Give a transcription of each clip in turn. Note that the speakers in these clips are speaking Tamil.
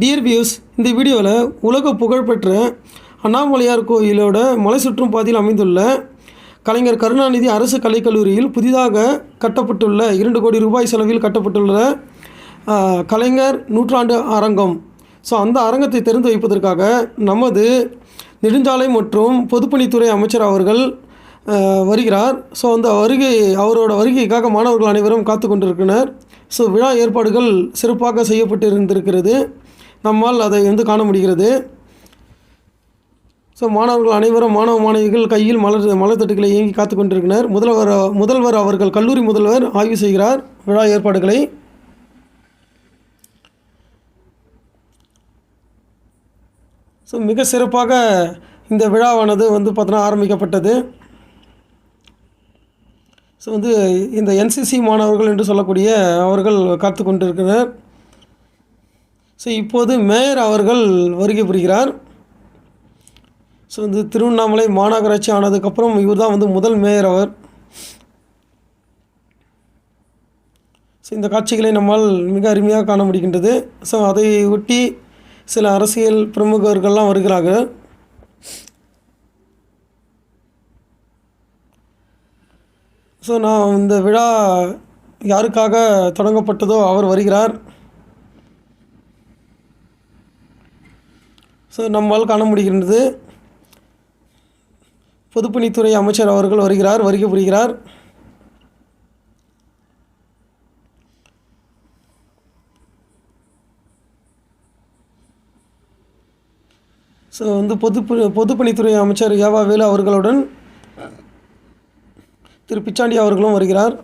டியர் வியூஸ் இந்த வீடியோவில் உலக புகழ்பெற்ற அண்ணாமலையார் கோயிலோட மலை சுற்றும் பாதையில் அமைந்துள்ள கலைஞர் கருணாநிதி அரசு கலைக்கல்லூரியில் புதிதாக கட்டப்பட்டுள்ள இரண்டு கோடி ரூபாய் செலவில் கட்டப்பட்டுள்ள கலைஞர் நூற்றாண்டு அரங்கம். ஸோ அந்த அரங்கத்தை திறந்து வைப்பதற்காக நமது நெடுஞ்சாலை மற்றும் பொதுப்பணித்துறை அமைச்சர் அவர்கள் வருகிறார். ஸோ அந்த வருகை அவரோட வருகைக்காக மாணவர்கள் அனைவரும் காத்து கொண்டிருக்கின்றனர். ஸோ விழா ஏற்பாடுகள் சிறப்பாக செய்யப்பட்டு இருந்திருக்கிறது நம்மால் அதை வந்து காண முடிகிறது. ஸோ மாணவர்கள் அனைவரும் மாணவ மாணவிகள் கையில் மலர் மலர்தட்டுகளை இயங்கி காத்து கொண்டிருக்கிறார். முதல்வர் முதல்வர் அவர்கள் கல்லூரி முதல்வர் ஆய்வு செய்கிறார். விழா ஏற்பாடுகளை. ஸோ மிக சிறப்பாக இந்த விழாவானது வந்து பார்த்தோன்னா ஆரம்பிக்கப்பட்டது. ஸோ வந்து இந்த என்சிசி மாணவர்கள் என்று சொல்லக்கூடிய அவர்கள் காத்து கொண்டிருக்கிறார். ஸோ இப்போது மேயர் அவர்கள் வருகை புரிகிறார். ஸோ வந்து திருவண்ணாமலை மாநகராட்சி ஆனதுக்கப்புறம் இவர் தான் வந்து முதல் மேயர் அவர். ஸோ இந்த காட்சிகளை நம்மால் மிக அருமையாக காண முடிகின்றது. ஸோ அதை ஒட்டி சில அரசியல் பிரமுகர்கள்லாம் வருகிறார்கள். ஸோ நான் இந்த விழா யாருக்காக தொடங்கப்பட்டதோ அவர் வருகிறார். ஸோ நம்மால் காண முடிகின்றது. பொதுப்பணித்துறை அமைச்சர் அவர்கள் வருகிறார் வருகை புரிகிறார். ஸோ வந்து பொது பொதுப்பணித்துறை அமைச்சர் ஏவா வேலு அவர்களுடன் திரு பிச்சாண்டி அவர்களும் வருகிறார்.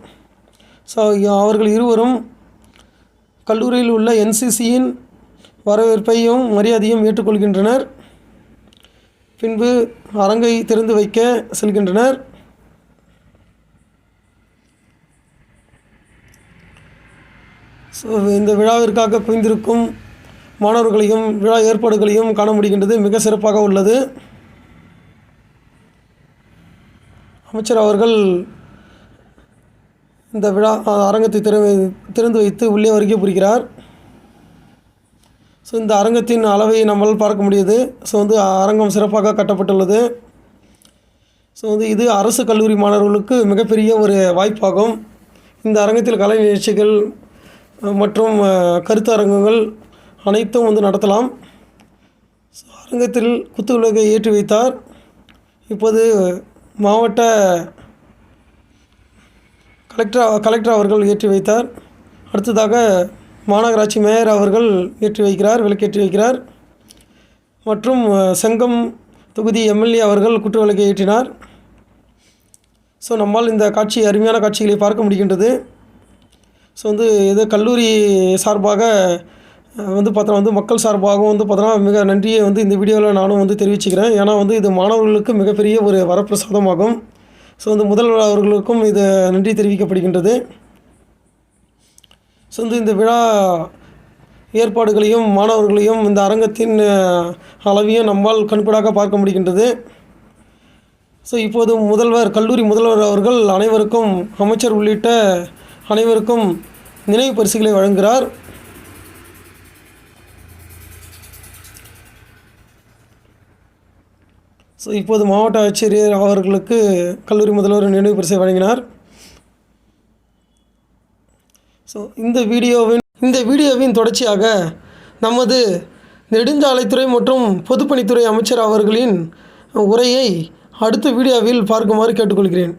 ஸோ அவர்கள் இருவரும் கல்லூரியில் உள்ள என்சிசியின் வரவேற்பையும் மரியாதையும் ஏற்றுக்கொள்கின்றனர். பின்பு அரங்கை திறந்து வைக்க செல்கின்றனர். ஸோ இந்த விழாவிற்காக குவிந்திருக்கும் மாணவர்களையும் விழா ஏற்பாடுகளையும் காண முடிகின்றது. மிக சிறப்பாக உள்ளது. அமைச்சர் அவர்கள் இந்த விழா அரங்கத்தை திற திறந்து வைத்து உள்ளே வருகை புரிகிறார். ஸோ இந்த அரங்கத்தின் அளவை நம்மால் பார்க்க முடியுது. ஸோ வந்து அரங்கம் சிறப்பாக கட்டப்பட்டுள்ளது. ஸோ வந்து இது அரசு கல்லூரி மாணவர்களுக்கு மிகப்பெரிய ஒரு வாய்ப்பாகும். இந்த அரங்கத்தில் கலை நிகழ்ச்சிகள் மற்றும் அஹ், கருத்தரங்குகள் அனைத்தும் வந்து நடத்தலாம். ஸோ அரங்கத்தில் குத்துவிளக்கை ஏற்றி வைத்தார். இப்போது மாவட்ட கலெக்டர் கலெக்டர் அவர்கள் ஏற்றி வைத்தார். அடுத்ததாக மாநகராட்சி மேயர் அவர்கள் ஏற்றி வைக்கிறார் விளக்கேற்றி வைக்கிறார். மற்றும் செங்கம் தொகுதி எம்எல்ஏ அவர்கள் குற்ற விளக்கை ஏற்றினார். ஸோ நம்மால் இந்த காட்சி அருமையான காட்சிகளை பார்க்க முடிகின்றது. ஸோ வந்து இது கல்லூரி சார்பாக வந்து பார்த்தோன்னா வந்து மக்கள் சார்பாகவும் வந்து பார்த்தோன்னா மிக நன்றியை வந்து இந்த வீடியோவில் நானும் வந்து தெரிவிச்சுக்கிறேன். ஏன்னா வந்து இது மாணவர்களுக்கு மிகப்பெரிய ஒரு வரப்பிரசாதமாகும். ஸோ வந்து முதல்வர் அவர்களுக்கும் இது நன்றி தெரிவிக்கப்படுகின்றது. ஸோ வந்து இந்த விழா ஏற்பாடுகளையும் மாணவர்களையும் இந்த அரங்கத்தின் அளவையும் நம்மால் கண்கூடாக பார்க்க முடிகின்றது. ஸோ இப்போது முதல்வர் கல்லூரி முதல்வர் அவர்கள் அனைவருக்கும் அமைச்சர் உள்ளிட்ட அனைவருக்கும் நினைவு பரிசுகளை வழங்குகிறார். ஸோ இப்போது மாவட்ட ஆட்சியர் அவர்களுக்கு கல்லூரி முதல்வர் நினைவு பரிசை வழங்கினார். ஸோ இந்த வீடியோவின் இந்த வீடியோவின் தொடர்ச்சியாக நமது நெடுஞ்சாலைத்துறை மற்றும் பொதுப்பணித்துறை அமைச்சர் அவர்களின் உரையை அடுத்த வீடியோவில் பார்க்குமாறு கேட்டுக்கொள்கிறேன்.